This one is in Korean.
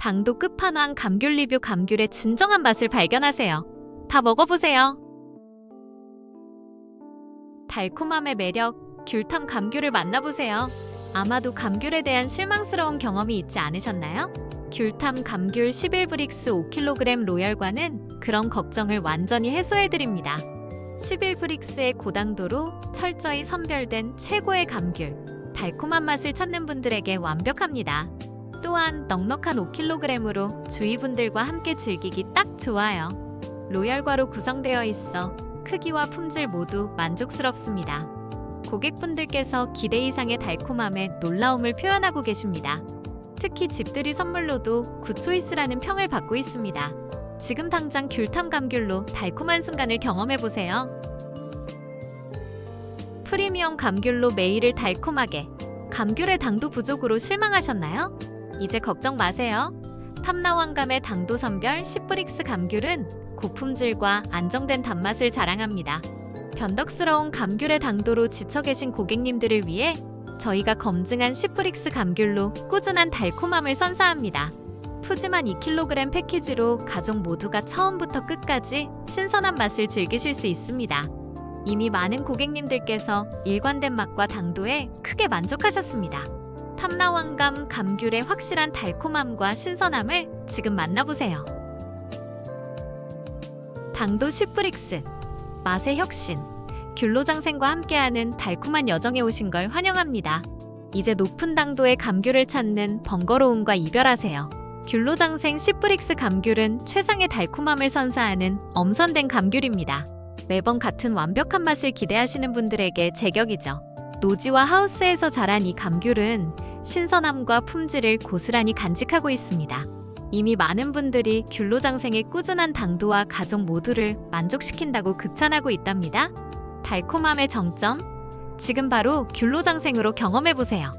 당도 끝판왕 감귤 리뷰 감귤의 진정한 맛을 발견하세요. 다 먹어보세요. 달콤함의 매력, 귤탐 감귤을 만나보세요. 아마도 감귤에 대한 실망스러운 경험이 있지 않으셨나요? 귤탐 감귤 11브릭스 5kg 로열과는 그런 걱정을 완전히 해소해드립니다. 11브릭스의 고당도로 철저히 선별된 최고의 감귤, 달콤한 맛을 찾는 분들에게 완벽합니다. 또한 넉넉한 5kg으로 주위 분들과 함께 즐기기 딱 좋아요. 로열과로 구성되어 있어 크기와 품질 모두 만족스럽습니다. 고객분들께서 기대 이상의 달콤함에 놀라움을 표현하고 계십니다. 특히 집들이 선물로도 굿초이스라는 평을 받고 있습니다. 지금 당장 귤탐 감귤로 달콤한 순간을 경험해 보세요. 프리미엄 감귤로 매일을 달콤하게. 감귤의 당도 부족으로 실망하셨나요? 이제 걱정 마세요. 탐나왕감의 당도 선별 10브릭스 감귤은 고품질과 안정된 단맛을 자랑합니다. 변덕스러운 감귤의 당도로 지쳐 계신 고객님들을 위해 저희가 검증한 10브릭스 감귤로 꾸준한 달콤함을 선사합니다. 푸짐한 2kg 패키지로 가족 모두가 처음부터 끝까지 신선한 맛을 즐기실 수 있습니다. 이미 많은 고객님들께서 일관된 맛과 당도에 크게 만족하셨습니다. 탐나왕감 감귤의 확실한 달콤함과 신선함을 지금 만나보세요. 당도 10브릭스 맛의 혁신 귤로장생과 함께하는 달콤한 여정에 오신 걸 환영합니다. 이제 높은 당도의 감귤을 찾는 번거로움과 이별하세요. 귤로장생 10브릭스 감귤은 최상의 달콤함을 선사하는 엄선된 감귤입니다. 매번 같은 완벽한 맛을 기대하시는 분들에게 제격이죠. 노지와 하우스에서 자란 이 감귤은 신선함과 품질을 고스란히 간직하고 있습니다. 이미 많은 분들이 귤로장생의 꾸준한 당도와 가족 모두를 만족시킨다고 극찬하고 있답니다. 달콤함의 정점? 지금 바로 귤로장생으로 경험해보세요.